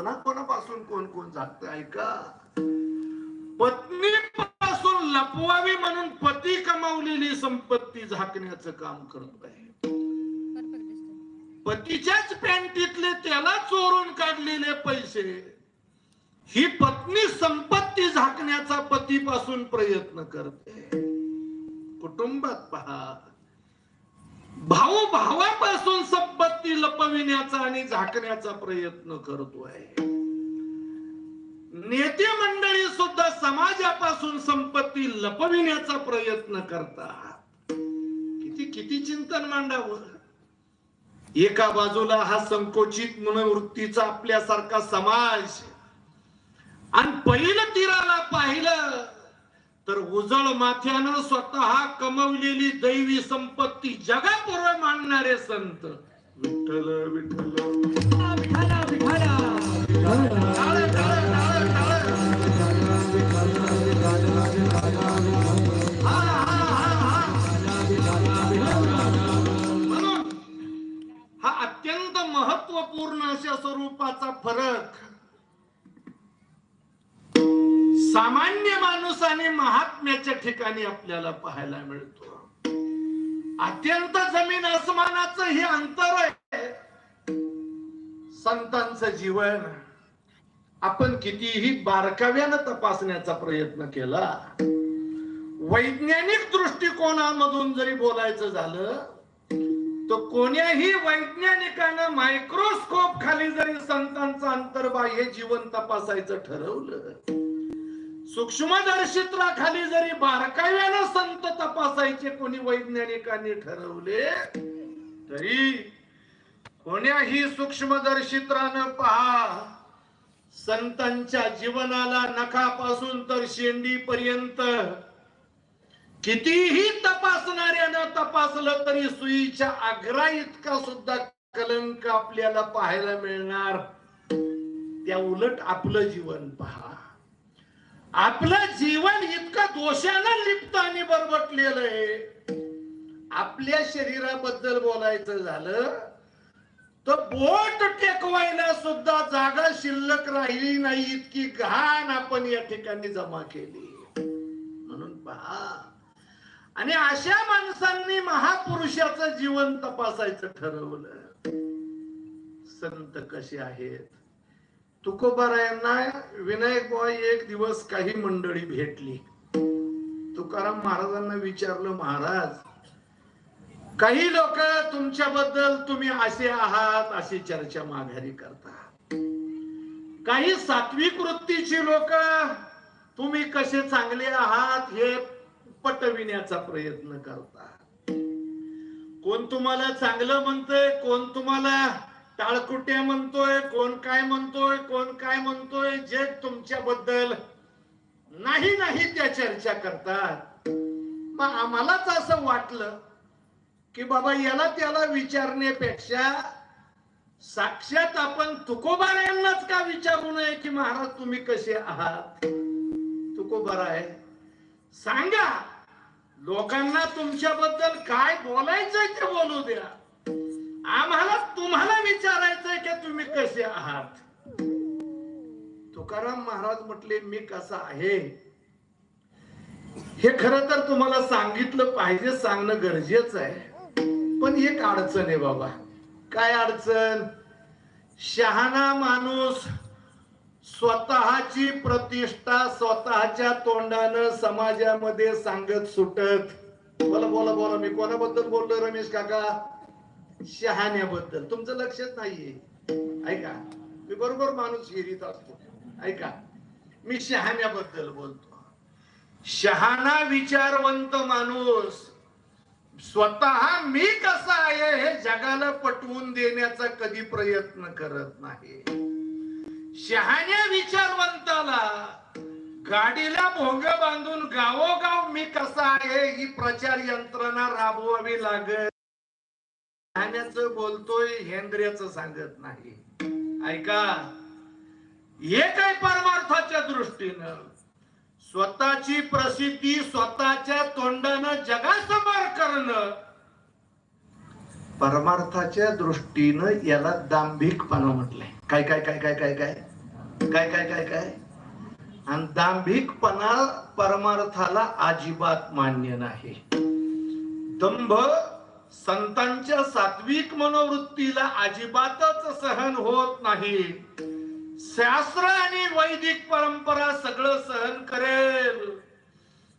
कोणाकोणापासून कोण कोण झाकत ऐका. पत्नीपासून लपवावी म्हणून पती कमावलेली संपत्ती झाकण्याचं काम करत आहे. पतीच्याच पॅन्टीतले त्याला चोरून काढलेले पैसे. ही पत्नी संपत्ती झाकण्याचा पतीपासून प्रयत्न करते. कुटुंबात पहा. भाऊ भावापासून ती लपविण्याचा आणि झाकण्याचा प्रयत्न करतोय नेते मंडळी सुद्धा समाजापासून संपत्ती लपविण्याचा प्रयत्न करतात. किती किती चिंतन मांडावं? एका बाजूला हा संकोचित मनोवृत्तीचा आपल्यासारखा समाज आणि पहिलं तीराला पाहिलं तर उजळ माथ्यानं स्वतः कमवलेली दैवी संपत्ती जगापुढे मांडणारे संत विठ्ठल विठ्ठल. हा अत्यंत महत्त्वपूर्ण अशा स्वरूपाचा फरक सामान्य माणूस आणि महात्म्याच्या ठिकाणी आपल्याला पाहायला मिळतो. अत्यंत जमीन आसमानाचं हे अंतर आहे. संतांचं जीवन आपण कितीही बारकाव्यानं तपासण्याचा प्रयत्न केला वैज्ञानिक दृष्टिकोनामधून जरी बोलायचं झालं तर कोण्याही वैज्ञानिकानं मायक्रोस्कोप खाली जरी संतांचं अंतर्बाह्य जीवन तपासायचं ठरवलं सूक्ष्मदर्शित्राखाली जरी बारका तपासायचे कोणी वैज्ञानिकांनी ठरवले तरी कोण्याही सूक्ष्मदर्शित्रानं पहा. संतांच्या जीवनाला नखापासून तर शेंडी पर्यंत कितीही तपासणाऱ्यानं तपासलं तरी सुईच्या आग्रा इतका सुद्धा कलंक आपल्याला पाहायला मिळणार. त्या उलट आपलं जीवन पहा. आपलं जीवन इतकं दोषानं लिप्त आणि बरबटलेलं आहे. आपल्या शरीराबद्दल बोलायचं झालं तर बोट टेकवायला सुद्धा जागा शिल्लक राहिली नाही इतकी घाण आपण या ठिकाणी जमा केली. म्हणून पहा. आणि अशा माणसांनी महापुरुषाचं जीवन तपासायचं ठरवलं. संत कसे आहेत? तुकोबारायांना विनायक बॉय एक दिवस काही मंडळी भेटली. तुकाराम महाराजांना विचारलं महाराज काही लोक तुमच्याबद्दल तुम्ही असे आहात अशी चर्चा माघारी करता काही सात्विक वृत्तीची लोक तुम्ही कसे चांगले आहात हे पटविण्याचा प्रयत्न करता कोण तुम्हाला चांगलं म्हणतंय कोण तुम्हाला टाळकुटे म्हणतोय कोण काय म्हणतोय कोण काय म्हणतोय जे तुमच्याबद्दल नाही नाही त्या चर्चा करतात. मग आम्हालाच असं वाटलं की बाबा याला त्याला विचारण्यापेक्षा साक्षात आपण तुकोबार यांनाच का विचारू नये की महाराज तुम्ही कसे आहात? तुकोबार आहे. सांगा लोकांना तुमच्याबद्दल काय बोलायचंय ते बोलू द्या. आम्हाला तुम्हाला कसे आहात? तुकाराम महाराज म्हटले मी कसा आहे? हे खर तर तुम्हाला सांगितलं पाहिजे सांगणं गरजेचं आहे. पण एक अडचण आहे बाबा. काय अडचण? शहाणा माणूस स्वतःची प्रतिष्ठा स्वतःच्या तोंडानं समाजामध्ये सांगत सुटत. बोला बोला बोला. मी कोणाबद्दल बोललो रमेश काका? शहाण्याबद्दल. तुमचं लक्षच नाहीये. ऐका मी बरोबर माणूस हिरीत असतो. ऐका मी शहाण्याबद्दल बोलतो. शहाणा विचारवंत माणूस स्वतः मी कसा आहे हे जगाला पटवून देण्याचा कधी प्रयत्न करत नाही. शहाण्या विचारवंताला गाडीला भोंग बांधून गावोगाव मी कसा आहे ही प्रचार यंत्रणा राबवावी लागत. शहाण्याचं बोलतोय हेंद्र्याच सांगत नाही. ऐका हे काय परमार्थाच्या दृष्टीनं? स्वतःची प्रसिद्धी स्वतःच्या तोंडानं जगासमोर करणं परमार्थाच्या दृष्टीनं याला दांभिकपणा म्हटलंय. काय काय काय काय काय काय? काय काय काय काय? आणि दांभिकपणा परमार्थाला अजिबात मान्य नाही. दंभ संतांच्या सात्विक मनोवृत्तीला अजिबातच सहन होत नाही. शास्त्र आणि वैदिक परंपरा सगळं सहन करेल.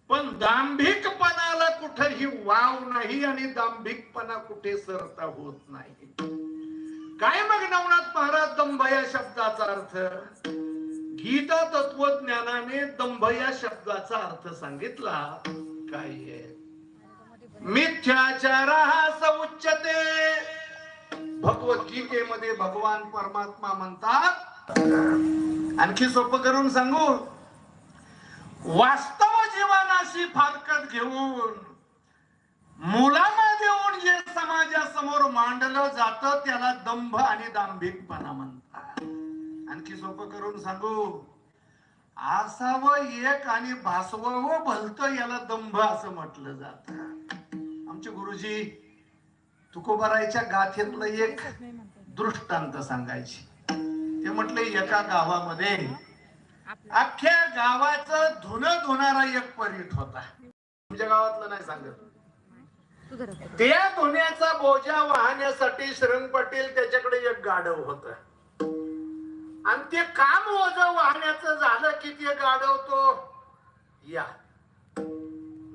पण दांभिकपणाला कुठेही वाव नाही आणि दांभिकपणा कुठे सरता होत नाही. काय मग नवनाथ महाराज दंभ या शब्दाचा अर्थ? गीता तत्वज्ञानाने दंभ या शब्दाचा अर्थ सांगितला. काय आहे? मिथ्याचारास उच्चते. भगवद्गीतेमध्ये भगवान परमात्मा म्हणतात आणखी सोपं करून सांगू वास्तव जीवनाशी फारकत घेऊन मुलांना देऊन जे समाजासमोर मांडलं जात त्याला दंभ आणि दांभिकपणा म्हणतात. आणखी सोपं करून सांगू असावं एक आणि भासवं हो, भलत याला दंभ असं म्हटलं जात. आमचे गुरुजी तुकोबारायच्या गाथेतलं एक दृष्टांत सांगायची. ते म्हटले एका गावामध्ये अख्ख्या गावाचं धुन धुणारा एक परीट होता. तुमच्या गावातलं नाही सांगत. त्या धुण्याचा बोजा वाहण्यासाठी शरण पाटील त्याच्याकडे एक गाढव होत. आणि ते काम ओझ वाहण्याचं झालं की ते गाढव तो या.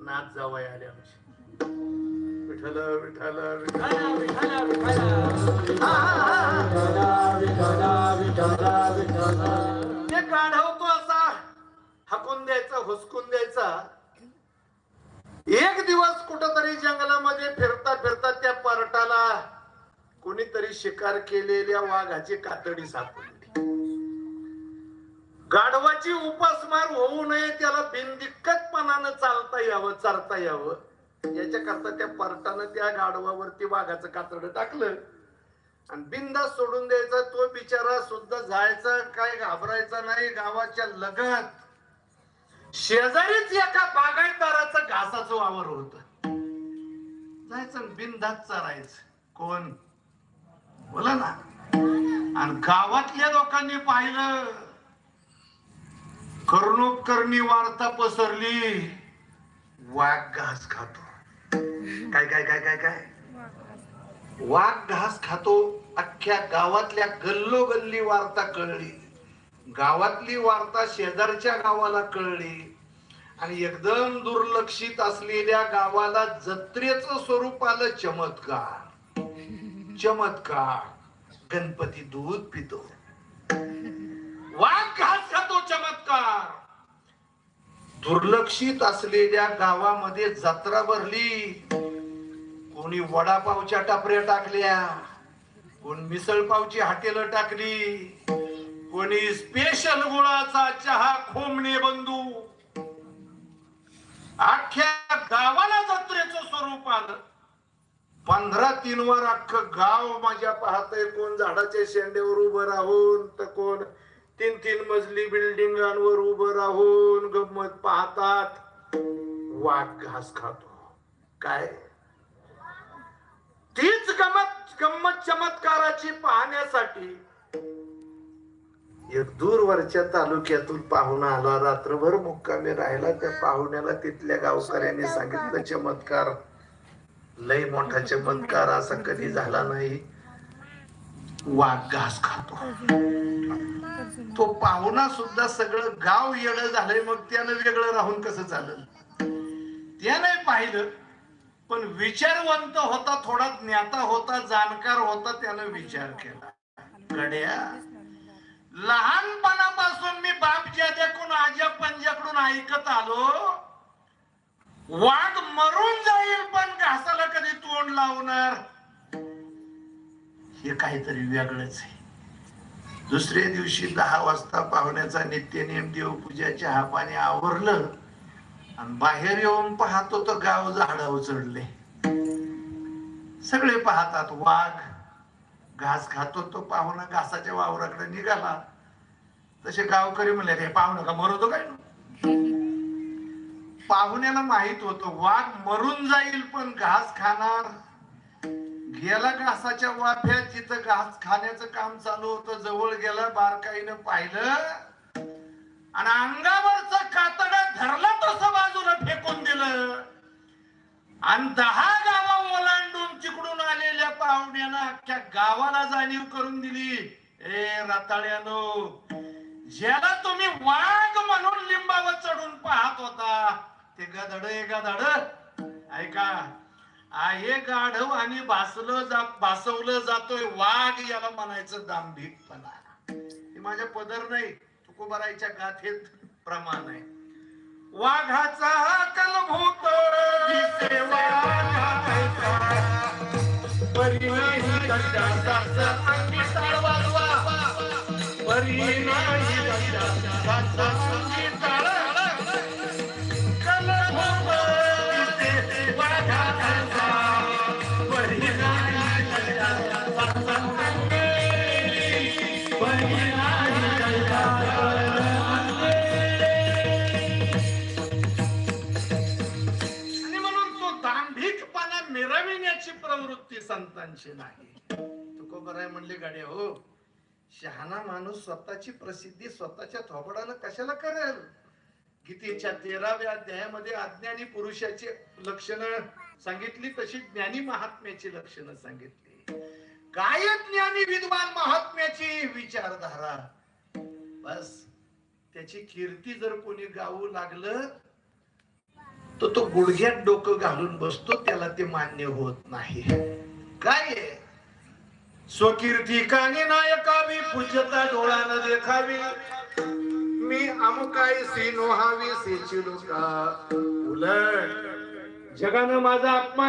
नाच जावया आले विठाला विठाला. विठाला विठाला ते गाढव तो असा. हाकून द्यायचा हुसकून द्यायचा. एक दिवस कुठंतरी जंगलामध्ये फिरता फिरता त्या पारटाला कोणीतरी शिकार केलेल्या वाघाची कातडी सापडली. गाढवाची उपासमार होऊ नये त्याला बिनदिक्कतपणानं चालता यावं चालता यावं. याच्याकरता त्या पारटानं त्या गाढवावरती वाघाचं कातड टाकलं. आणि बिंदा सोडून द्यायचा तो बिचारा सुद्धा जायचा काय घाबरायचा नाही गावाच्या लगत. शेजारीच एका बागायतदाराचं घासाचं वावर होत. जायचं बिंदात चरायचं. कोण? बोला ना. आणि गावातल्या लोकांनी पाहिलं. कर्णोपकरणी वार्ता पसरली. वाघ घास खातो. काय काय काय काय काय? वाघ घास खातो अख्ख्या गावातल्या गल्लो गल्ली वार्ता कळली. गावातली वार्ता शेजारच्या गावाला कळली. आणि एकदम दुर्लक्षित असलेल्या गावाला जत्रेच स्वरूप आलं चमत्कार. चमत्कार. गणपती दूध पितो. वाघ घास खातो चमत्कार. दुर्लक्षित असलेल्या गावामध्ये जत्रा भरली. कोणी वडापावच्या टपऱ्या टाकल्या. कोण मिसळपावची हाटेलं टाकली. कोणी स्पेशल गुळाचा चहा खोमणे बंधू. अख्ख्या गावाला जत्रेचं स्वरूप आलं. पंधरा तीन वर अख्खं गाव माझ्या पाहतय कोण झाडाच्या शेंड्यावर उभं राहून तर कोण तीन तीन मजली बिल्डिंगांवर उभं राहून गंमत पाहतात. वाघ घास खातो. काय? तीच गमत गंमत चमत्काराची पाहण्यासाठी एक दूरवरच्या तालुक्यातून पाहुणा आला. रात्रभर मुक्कामी राहिला. त्या पाहुण्याला तिथल्या गावकऱ्यांनी सांगितलं चमत्कार. लय मोठा चमत्कार असा कधी झाला नाही. वाघ घास खातो. तो पाहुणा सुद्धा सगळं गाव येणं झालंय मग त्यानं वेगळं राहून कसं चाललं? त्याने पाहिलं पण विचारवंत होता थोडा ज्ञाता होता जाणकार होता त्यानं विचार केला. गड्या लहानपणापासून मी बाप ज्याच्याकडून आज्या पंजाकडून ऐकत आलो. वाघ मरून जाईल पण घासाला कधी तोंड लावणार? हे काहीतरी वेगळंच आहे. दुसऱ्या दिवशी दहा वाजता पाहुण्याचा नित्यनियम देवपूजा चहा पाणी आवरलं आणि बाहेर येऊन पाहतो तर गाव झाडावर उचलले सगळे पाहतात वाघ. घास खातो तो पाहुणा घासाच्या वावराकडे निघाला. तसे गावकरी म्हणले हे पाहुणा का मरतो काय पाहुण्याला माहीत होतं वाघ मरून जाईल पण घास खाणार गेला घासाच्या वाफ्यात जिथं घास खाण्याचं काम चालू होतं जवळ गेला बारकाईनं पाहिलं. आणि अंगावरचं कातड धरला तसं बाजूला फेकून दिलं. आणि दहा गावा ओलांडून तिकडून आलेल्या पाहुण्यानं अख्ख्या गावाला जाणीव करून दिली. ए रताळ्यानो ज्याला तुम्ही वाघ म्हणून लिंबावर चढून पाहत होता ते गदड ए गधड ऐका आहे गाढव आणि भासलं जा भासवलं जातोय वाघ याला म्हणायचं दांभिकपणा. हे माझ्या पदर नाही तुकोबारायच्या गाथेत प्रमाण आहे. वाघाचा कलभूत दिसे मिरविण्याची प्रवृत्ती संतांची नाही. तुकोबराय म्हणले गाडे हो. शहाणा माणूस स्वतःची प्रसिद्धी स्वतःच्या थोबडानं कशाला करेल? गीतेच्या तेराव्या अध्यायामध्ये अज्ञानी पुरुषाची लक्षणं सांगितली तशी ज्ञानी महात्म्याची लक्षणं सांगितली. काय ज्ञानी विद्वान महात्म्याची विचारधारा. बस त्याची कीर्ती जर कोणी गाऊ लागलं तर तो गुडघ्यात डोकं घालून बसतो त्याला ते मान्य होत नाही. काय स्वकीर्ती कानी नायकावी पूज्यता डोळ्यानं देखावी. मी अमुकाय सी नोहावी सेची लोका उलट जगानं माझा अपमान